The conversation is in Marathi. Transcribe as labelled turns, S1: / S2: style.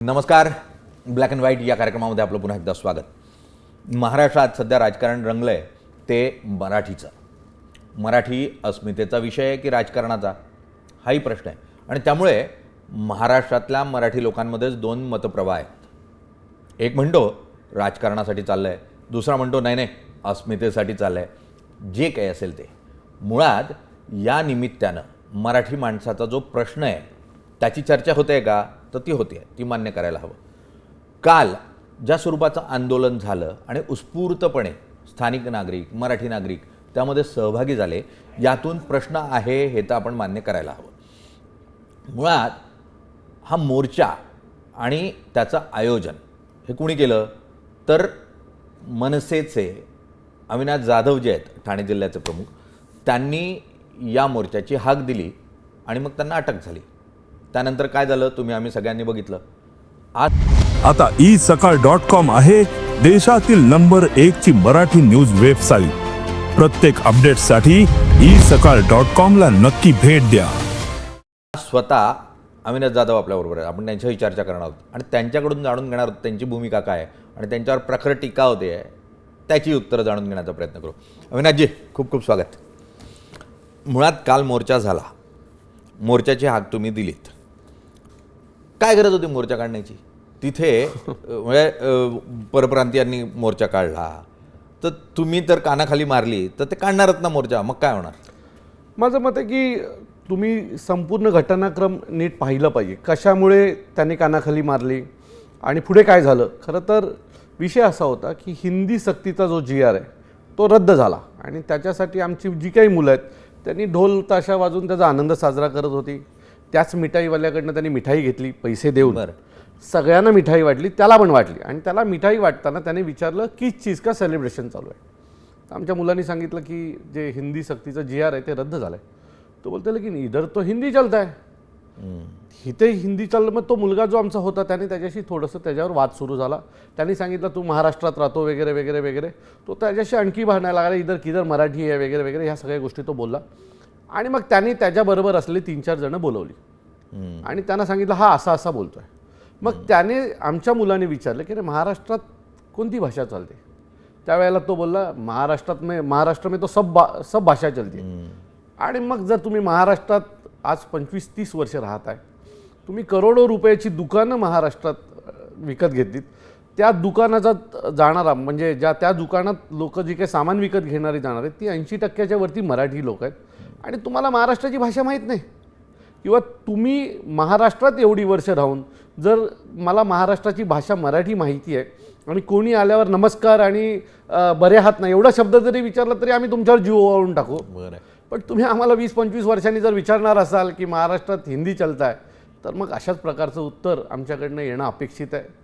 S1: नमस्कार. ब्लॅक अँड व्हाईट या कार्यक्रमामध्ये आपलं पुन्हा एकदा स्वागत. महाराष्ट्रात सध्या राजकारण रंगलं आहे ते मराठीचं. मराठी अस्मितेचा विषय आहे की राजकारणाचा? हाही प्रश्न आहे. आणि त्यामुळे महाराष्ट्रातल्या मराठी लोकांमध्येच दोन मतप्रवाह आहेत. एक म्हणतो राजकारणासाठी चाललं आहे दुसरा म्हणतो नाही नाही अस्मितेसाठी चाललं आहे जे काही असेल ते. मुळात या निमित्तानं मराठी माणसाचा जो प्रश्न आहे त्याची चर्चा होते का? तर ती होते ती मान्य करायला हवं. काल ज्या स्वरूपाचं आंदोलन झालं आणि उत्स्फूर्तपणे स्थानिक नागरिक मराठी नागरिक त्यामध्ये सहभागी झाले यातून प्रश्न आहे हे तर आपण मान्य करायला हवं. मुळात हा मोर्चा आणि त्याचं आयोजन हे कुणी केलं? तर मनसेचे अविनाश जाधव जे आहेत ठाणे जिल्ह्याचे प्रमुख त्यांनी या मोर्चाची हाक दिली आणि मग त्यांना अटक झाली. त्यानंतर काय झालं? तुम्ही आम्ही सगळ्यांनी बघितलं. आज
S2: आता ई सकाळ डॉट कॉम आहे देशातील नंबर एक ची मराठी न्यूज वेबसाईट. प्रत्येक अपडेटसाठी ई सकाळ डॉट कॉम ला नक्की भेट द्या.
S1: स्वतः अविनाश जाधव आपल्याबरोबर आहे आपण त्यांच्याही चर्चा करणार आहोत. आणि त्यांच्याकडून जाणून घेणार आहोत त्यांची भूमिका काय आहे. आणि त्यांच्यावर प्रखर टीका होते. त्याची उत्तरं जाणून घेण्याचा प्रयत्न करू. अविनाशजी खूप खूप स्वागत. मुळात काल मोर्चा झाला. मोर्चाची हाक तुम्ही दिलीत. काय गरज होती मोर्चा काढण्याची? तिथे म्हणजे परप्रांतीयांनी मोर्चा काढला. तर तुम्ही तर कानाखाली मारली तर ते काढणारच ना मोर्चा. मग काय होणार?
S3: माझं मत आहे की तुम्ही संपूर्ण घटनाक्रम नीट पाहिलं पाहिजे. कशामुळे त्यांनी कानाखाली मारली आणि पुढे काय झालं? खरं तर विषय असा होता की हिंदी सक्तीचा जो जी आर आहे तो रद्द झाला. आणि त्याच्यासाठी आमची जी काही मुलं आहेत त्यांनी ढोल ताशा वाजून त्याचा आनंद साजरा करत होती. त्याच मिठाईवाल्याकडनं त्यांनी मिठाई घेतली पैसे देऊन. सगळ्यांना मिठाई वाटली त्याला पण वाटली. आणि त्याला मिठाई वाटताना त्याने विचारलं किस चीज का सेलिब्रेशन चालू आहे? तर आमच्या मुलांनी सांगितलं की जे हिंदी सक्तीचं जी आर आहे ते रद्द झालं आहे तो बोलतो लेकिन इधर तो हिंदी चलता आहे इथे हिंदी चाललं मग तो मुलगा जो आमचा होता त्याने त्याच्याशी थोडंसं त्याच्यावर वाद सुरू झाला. त्यांनी सांगितलं तू महाराष्ट्रात राहतो वगैरे वगैरे वगैरे. तो त्याच्याशी आणखी भांडायला लागला इधर किधर मराठी आहे वगैरे वगैरे ह्या सगळ्या गोष्टी तो बोलला. आणि मग त्यांनी त्याच्याबरोबर असलेली तीन चार जणं बोलवली. आणि त्यांना सांगितलं हा असा असा बोलतोय. मग त्याने आमच्या मुलाने विचारलं की रे महाराष्ट्रात कोणती भाषा चालते? त्यावेळेला तो बोलला महाराष्ट्रात में महाराष्ट्र में तो सब बा सब भाषा चलते. आणि मग जर तुम्ही महाराष्ट्रात आज पंचवीस तीस वर्ष राहत आहे तुम्ही करोडो रुपयाची दुकानं महाराष्ट्रात विकत घेतलीत त्या दुकानाचा जाणारा म्हणजे ज्या त्या दुकानात लोक जी काही सामान विकत घेणारी जाणार आहेत ती ऐंशी टक्क्याच्या वरती मराठी लोक आहेत. आणि तुम्हाला महाराष्ट्राची भाषा माहीत नाही. किंवा तुम्ही महाराष्ट्रात एवढी वर्ष राहून जर मला महाराष्ट्राची भाषा मराठी माहिती आहे आणि कोणी आल्यावर नमस्कार आणि बरे आहात ना एवढा शब्द जरी विचारला तरी आम्ही तुमच्यावर जीव ओवाळून टाकू.
S1: बरं.
S3: पण तुम्ही आम्हाला वीस पंचवीस वर्षांनी जर विचारणार असाल की महाराष्ट्रात हिंदी चालत आहे तर मग अशाच प्रकारचं उत्तर आमच्याकडनं येणं अपेक्षित आहे.